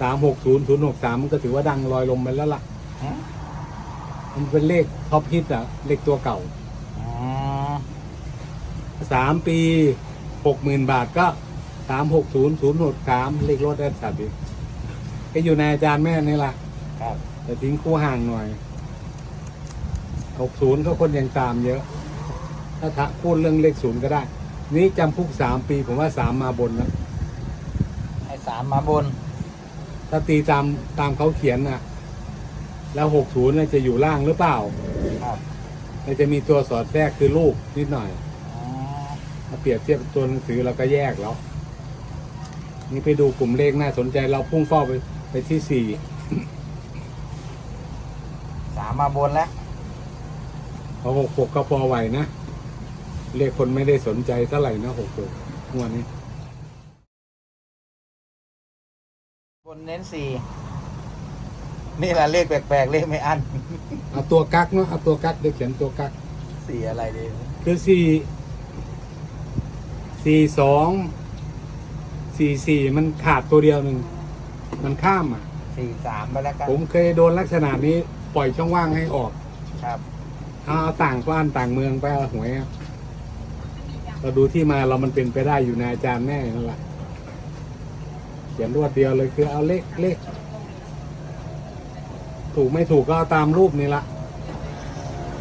สามหกศูนย์ศูนย์หกสามมันก็ถือว่าดังลอยลมไปแล้วล่ะ มันเป็นเลขท็อปฮิตอะเลขตัวเก่าอ๋อสามปีหกหมื่นบาทก็สามหกศูนย์ศูนย์หกสามเลขรถแอดสัตว์อีกก็อยู่ในอาจารย์แม่นี่แหละครับแต่ทิ้งคู่ห่างหน่อยหกศูนย์ก็คนยังตามเยอะ ถ้าถ้าพูดเรื่องเลขศูนย์ก็ได้ นี่จำคุกสามปีผมว่าสามมาบนนะให้สามมาบน ถ้าตีตามตามเขาเขียนน่ะแล้วหกศูนย์จะอยู่ล่างหรือเปล่าครับแล้วจะมีตัวสอดแทรกคือลูกนิดหน่อยอ๋อถ้าเปรียบเทียบตัวหนังสือเราก็แยกแล้ว นี่ไปดูกลุ่มเลขน่าสนใจเราพุ่งเป้าไปไปที่สี่สามมาบนแล้วพอหกหกก็พอไหวนะเลขคนไม่ได้สนใจเท่าไหร่นะหกหกงวดนี้ บนเน้นสี่นี่แหละเลขแปลกๆ เลขไม่อันเอาตัวกักเนาะเอาตัวกักเดี๋ยวเขียนตัวกัก สี่อะไรดีคือสี่สี่สองสี่สี่มันขาดตัวเดียวหนึ่งมันข้ามอะ สี่สามไปแล้วกันผมเคยโดนลักษณะนี้ปล่อยช่องว่างให้ออกครับเอาเอาต่างบ้านต่างเมืองไปเอาหวยอะเราดูที่มาเรามันเป็นไปได้อยู่ในอาจารย์แน่นั่นแหละเขียนรวดเดียวเลยคือเอาเลขเลขถูกไม่ถูกก็ตามรูปนี่ละ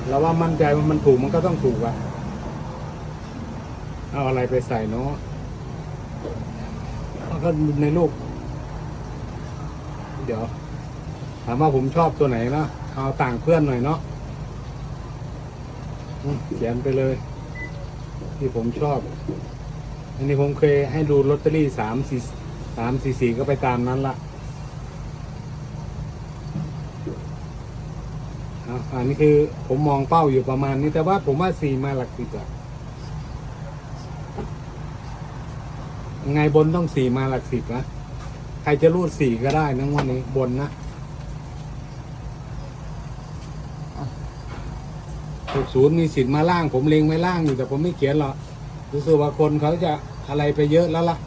เราว่ามั่นใจว่ามันถูกมันก็ต้องถูกอะเอาอะไรไปใส่เนาะก็ในรูปเดี๋ยว ถามว่าผมชอบตัวไหนเนาะเอาต่างเพื่อนหน่อยเนาะเขียนไปเลย ที่ผมชอบ อันนี้ผมเคยให้ดูลอตเตอรี่สามสี่ สามสี่สี่ก็ไปตามนั้นละอันนี้คือผมมองเป้าอยู่ประมาณนี้แต่ว่าผมว่าสี่มาหลักสิบอะไงบนต้องสี่มาหลักสิบนะใครจะรูดสี่ก็ได้นะวันนี้บนนะหกศูนย์มีสิทธิ์มาล่าง ผมเล็งไว้ล่างอยู่แต่ผมไม่เขียนหรอกรู้สึกว่าคนเขาจะอะไรไปเยอะแล้วล่ะ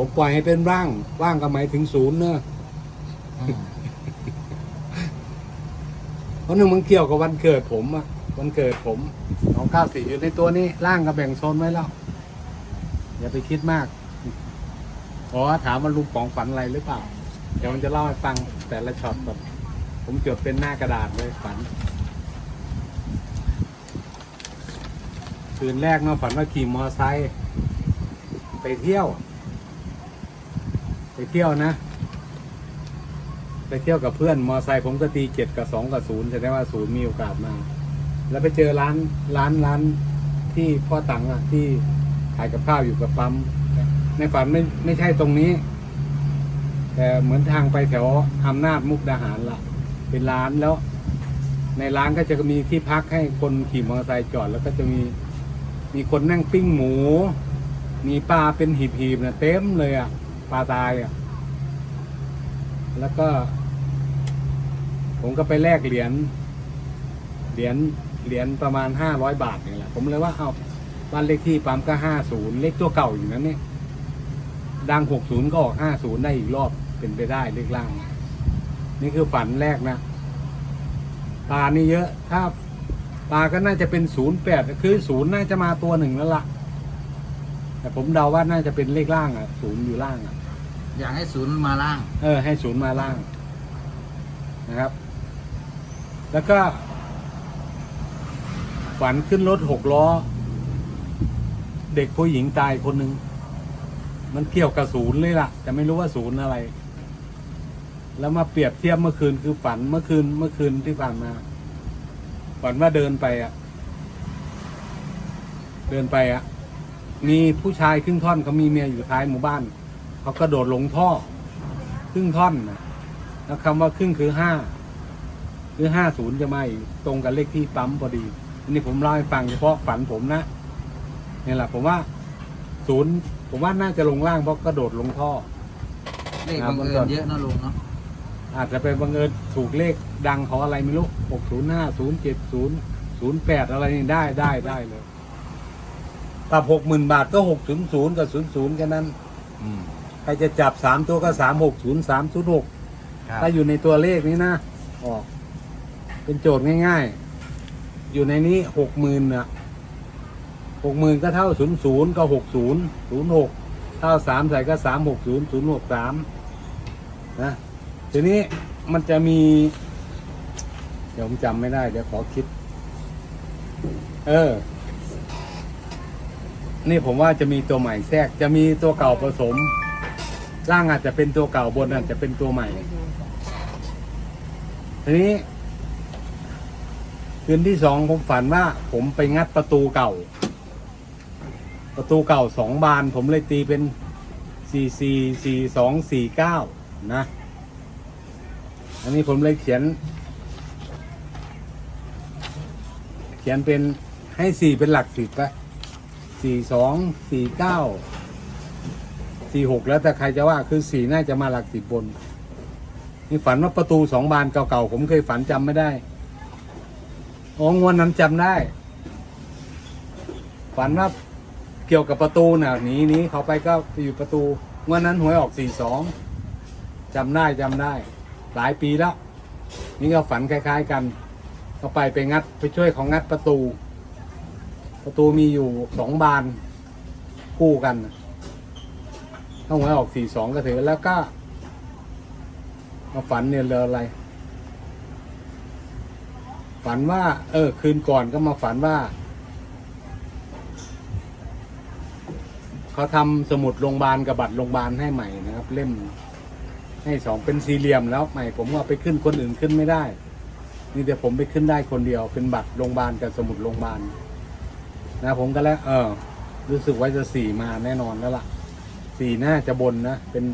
ผมปล่อยให้เป็นร่างว่างก็หมายถึงศูนย์เนอะอืมเพราะหนึ่งมันเกี่ยวกับวันเกิดผมอะวันเกิดผมสองเก้าสี่อยู่ในตัวนี้ ร่างก็แบ่งโซนไว้แล้ว อย่าไปคิดมากขอถามว่าลุงป๋องฝันอะไรหรือเปล่า เดี๋ยวมันจะเล่าให้ฟังแต่ละช็อตแบบผมจดเป็นหน้ากระดาษเลยฝัน คืนแรกเนาะฝันว่าขี่มอไซค์ไปเที่ยว ไปเที่ยวนะ ไปเที่ยวกับเพื่อนมอไซค์ผมก็ตีเจ็ดกับสองกับศูนย์แสดงว่าศูนย์มีโอกาสมา แล้วไปเจอร้านร้านร้านที่พ่อตังอะที่ขายกับข้าวอยู่กับปั๊มในฝันไม่ไม่ใช่ตรงนี้ แต่เหมือนทางไปแถวอำนาจมุกดาหารละเป็นร้านแล้ว ในร้านก็จะมีที่พักให้คนขี่มอเตอร์ไซค์จอด แล้วก็จะมีมีคนนั่งปิ้งหมู มีปลาเป็นหีบๆนะเต็มเลยอะ ปลาตายอะแล้วก็ ผมก็ไปแลกเหรียญเหรียญเหรียญประมาณห้าร้อยบาทนี่แหละผมเลยว่าเอาบ้านเลขที่ปั๊มก็ห้าศูนย์เลขตัวเก่าอยู่นั้นเนี่ยดังหกศูนย์ก็ออกห้าศูนย์ได้อีกรอบเป็นไปได้เลขล่าง นี่คือฝันแรกนะปลานี่เยอะ ถ้าปลาก็น่าจะเป็นศูนย์แปดคือศูนย์น่าจะมาตัวหนึ่งแล้วล่ะ แต่ผมเดาว่าน่าจะเป็นเลขล่างอะศูนย์อยู่ล่างอะ อยากให้ศูนย์มาล่าง เออ ให้ศูนย์มาล่าง นะครับ แล้วก็ ฝันขึ้นรถหกล้อ เด็กผู้หญิงตายคนหนึ่งมันเกี่ยวกับศูนย์เลยล่ะ แต่ไม่รู้ว่าศูนย์อะไร แล้วมาเปรียบเทียบเมื่อคืนคือฝันเมื่อคืนเมื่อคืนที่ผ่านมา ฝันว่าเดินไปอะเดินไปอะมีผู้ชายครึ่งท่อนเขามีเมียอยู่ท้ายหมู่บ้าน เขากระโดดลงท่อ ครึ่งท่อนนะแล้วคำว่าครึ่งคือห้าคือห้าศูนย์จะมาอีกตรงกับเลขที่ปั๊มพอดีอันนี้ผมเล่าให้ฟังเฉพาะฝันผมนะนี่แหละผมว่าศูนย์ผมว่าน่าจะลงล่างเพราะกระโดดลงท่อ เลขบังเอิญเยอะนะลุงเนาะอาจจะเป็นบังเอิญถูกเลขดังของอะไรไม่รู้หกศูนย์ห้าศูนย์เจ็ดศูนย์ศูนย์แปดอะไรนี่ได้ได้ได้เลยปรับหกหมื่นบาทก็หกถึงศูนย์กับศูนย์ศูนย์แค่นั้น อืม รจะจับสามตัวก็สามหกศูนย์สามศูนย์หกครับถ้าอยู่ในตัวเลขนี้นะออก เป็นโจทย์ง่ายๆ อยู่ในนี้หกหมื่นอะหกหมื่นก็เท่าศูนย์ศูนย์ก็หกศูนย์ศูนย์หกเท่าสามใส่ก็สามหกศูนย์ศูนย์หกสามนะทีนี้มันจะมี เดี๋ยวผมจำไม่ได้ เดี๋ยวขอคิด เออ นี่ผมว่าจะมีตัวใหม่แทรกจะมีตัวเก่าผสม ล่างอาจจะเป็นตัวเก่าบนอาจจะเป็นตัวใหม่ ทีนี้ คืนที่สองผมฝันว่า ผมไปงัดประตูเก่า ประตูเก่าสองบาน ผมเลยตีเป็นสี่สี่สี่สองสี่เก้านะ อันนี้ผมเลยเขียน เขียนเป็นให้สี่เป็นหลักสิบไปสี่สองสี่เก้า สี่หกแล้วแต่ใครจะว่าคือสี่น่าจะมาหลักสิบบน นี่ฝันว่าประตูสองบานเก่าๆผมเคยฝันจำไม่ได้อ๋องวดนั้นจำได้ ฝันว่าเกี่ยวกับประตูน่ะหนีหนีเขาไปก็ไปอยู่ประตูงวดนั้นหวยออกสี่สองจำได้จำได้ หลายปีแล้ว นี่ก็ฝันคล้าย ๆกันก็ไปไปงัดไปช่วยของงัดประตู ประตูมีอยู่สองบานคู่กัน ถ้าหวยออกสี่สองก็ถือแล้วก็มาฝันเนี่ยเลยอะไร ฝันว่า เออ คืนก่อนก็มาฝันว่า เขาทำสมุดโรงพยาบาลกับบัตรโรงพยาบาลให้ใหม่นะครับ เล่ม ให้สองเป็นสี่เหลี่ยมแล้วใหม่ ผมว่าไปขึ้นคนอื่นขึ้นไม่ได้นี่แต่ผมไปขึ้นได้คนเดียว เป็นบัตรโรงพยาบาลกับสมุดโรงพยาบาลนะผมก็แล้ว เออ รู้สึกว่าจะสี่มาแน่นอนแล้วล่ะ สี่น่าจะบนนะ เป็น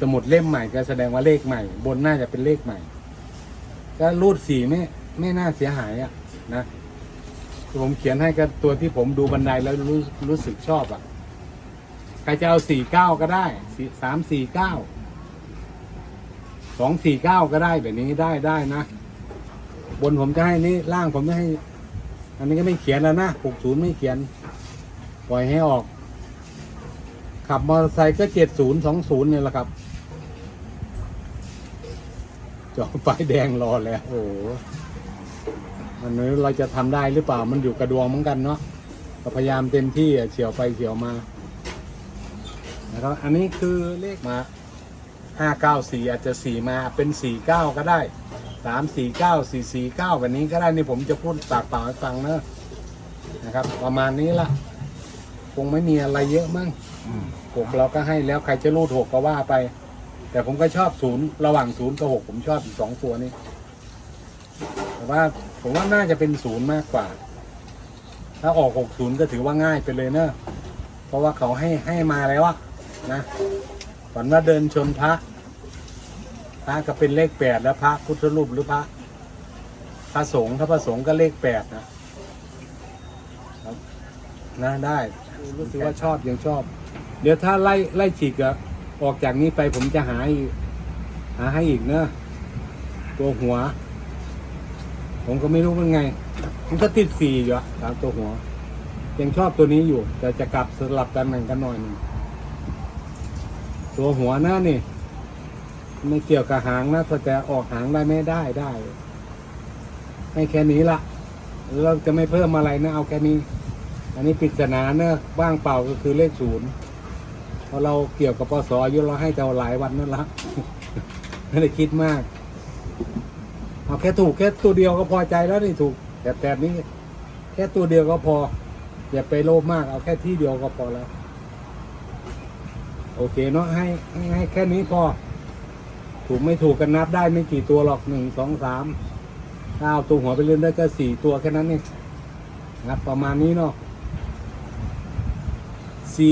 สมุดเล่มใหม่ก็แสดงว่าเลขใหม่ บนน่าจะเป็นเลขใหม่ก็รูดสีไม่ไม่น่าเสียหายอะนะที่ผมเขียนให้ก็ตัวที่ผมดูบันไดแล้วรู้รู้สึกชอบอะใครจะเอาสี่เก้าก็ได้สี่สามสี่เก้าสองสี่เก้าก็ได้แบบนี้ได้ได้นะ บนผมจะให้นี่ล่างผมจะให้ อันนี้ก็ไม่เขียนแล้วนะหกศูนย์ไม่เขียน ปล่อยให้ออก ขับมอเตอร์ไซค์ก็เจ็ดศูนย์สองศูนย์เนี่ยแหละครับ จอไฟแดงรอแล้ว โอ้โหมันไม่รู้เราจะทำได้หรือเปล่ามันอยู่กระดวงเหมือนกันเนาะก็พยายามเต็มที่อะเฉียวไปเฉียวมานะครับอันนี้คือเลขมาห้าเก้าสี่อาจจะสี่มาเป็นสี่เก้าก็ได้สามสี่เก้าสี่สี่เก้าแบบนี้ก็ได้นี่ผมจะพูดปากเปล่าให้ฟังเนอะนะครับ ประมาณนี้ละคงไม่มีอะไรเยอะมั้ง หกเราก็ให้แล้วใครจะรูดหกก็ว่าไป แต่ผมก็ชอบศูนย์ระหว่างศูนย์กับหกผมชอบอีกสองตัวนี้แต่ว่าผมว่าน่าจะเป็นศูนย์มากกว่า ถ้าออกหกศูนย์ก็ถือว่าง่ายไปเลยเนอะเพราะว่าเขาให้ให้มาแล้วอะนะฝันว่าเดินชนพระพระก็เป็นเลขแปดแล้วพระพุทธรูปหรือพระพระสงฆ์ถ้าพระสงฆ์ก็เลขแปดนะนะได้รู้สึกว่าชอบยังชอบ เดี๋ยวถ้าไล่ไล่ฉีกอะออกจากนี้ไปผมจะหาอีกหาให้อีกเนอะตัวหัว ผมก็ไม่รู้เป็นไง มันก็ติดสี่อยู่อะสามตัวหัว ยังชอบตัวนี้อยู่ แต่จะกลับสลับกันหนึ่งกันหน่อยนึงตัวหัวหน้านี่ไม่เกี่ยวกับหางนะแต่ออกหางได้ไม่ได้ได้ให้แค่นี้ละเราจะไม่เพิ่มอะไรนะ เอาแค่นี้ อันนี้ปริศนาเนอะว่างเปล่าก็คือเลขศูนย์ เพราเราเกี่ยวกับปศอายุเราให้แต่หลายวันนั่นละไม่ได้คิดมาก เอาแค่ถูกแค่ตัวเดียวก็พอใจแล้วนี่ถูกแต่แต่นี้ แค่ตัวเดียวก็พอ อย่าไปโลภมากเอาแค่ที่เดียวก็พอแล้ว โอเคเนาะให้ให้ให้แค่นี้พอ ถูกไม่ถูกกันนับได้ไม่กี่ตัวหรอกหนึ่งสองสามถ้าเอาตัวหัวไปเล่นได้ก็สี่ตัวแค่นั้นเองนะครับประมาณนี้เนาะซี